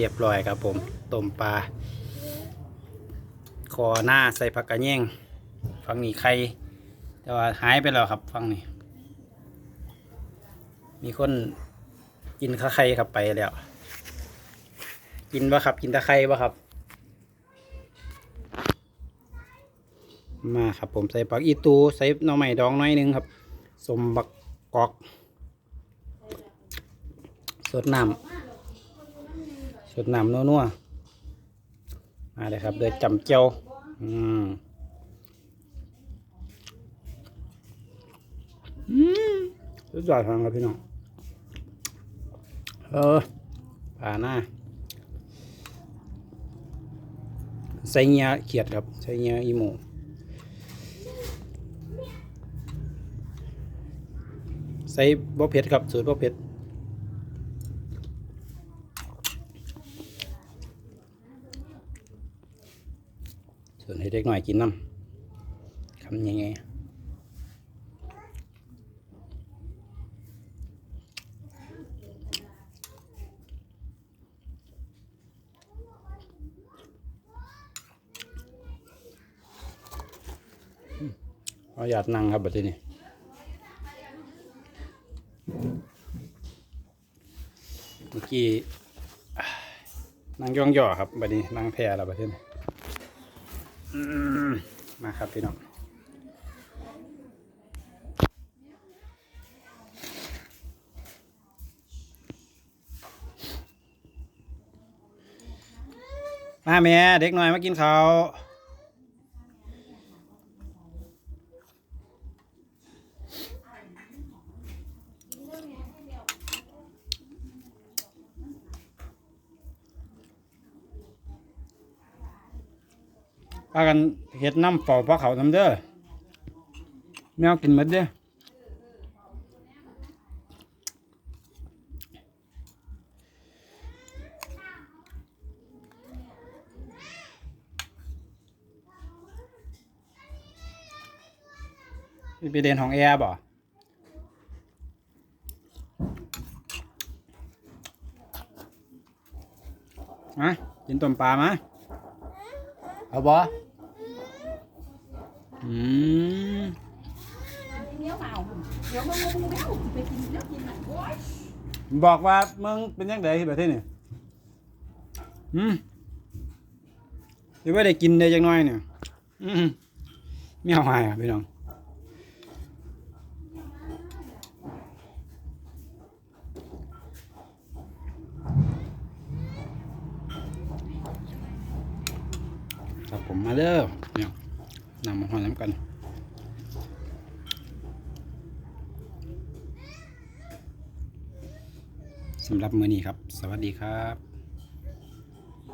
เรียบร้อยครับผมต้มปลาคอหน้าใส่ผักกระเยงฟังนี้ไข่แต่ว่าหายไปแล้วครับฟังนี้มีคนกินข้าไข่ครับไปแล้ว กินปะครับ กินตะไคร่ปะครับ มาครับผมใส่ปักอีตูใส่หน่อไม้ดองน้อยนึงครับ สมบักกอกสดน้ำ สดน้ำนัวๆมาเลยครับเดือดจำเจียวอืมอืมสุดยอดทางครับพี่น้อง เออผ่าหน้า ใส่เงียเขียดครับ ใส่เงียอีหมูใส่บ่เผ็ดครับ สูตรบ่เผ็ด ส่วนให้เด็กหน่อยกินน้ำคำยังไงเอาหยาดนั่งครับบัดนี้เมื่อกี้นั่งย่องย่อครับบัดนี้นั่งแพรแล้วบัดนี้ มาครับพี่น้องมาแม่เด็กหน่อยมากินข้าว พากันเห็ดน้ำเป่าปลาเขาน้ำเด้อแมวกินหมดเด้อไปเรียนของแอร์บ่มากินต้มปลามาเอาบ่ อืมเดี๋ยวเอาเดี๋ยวมึงมึงแล้วไปกินแล้วกินมันโอ้ยบอกว่ามึงเป็นยังไงแบบนี้นี่อืมหรือว่าได้กินได้จังน้อยเนี่ยอืมไม่เอาหายอะพี่น้องครับผมมาเด้อเนี่ย นำมาหอน้ำกันสำหรับมือนี้ครับ สวัสดีครับ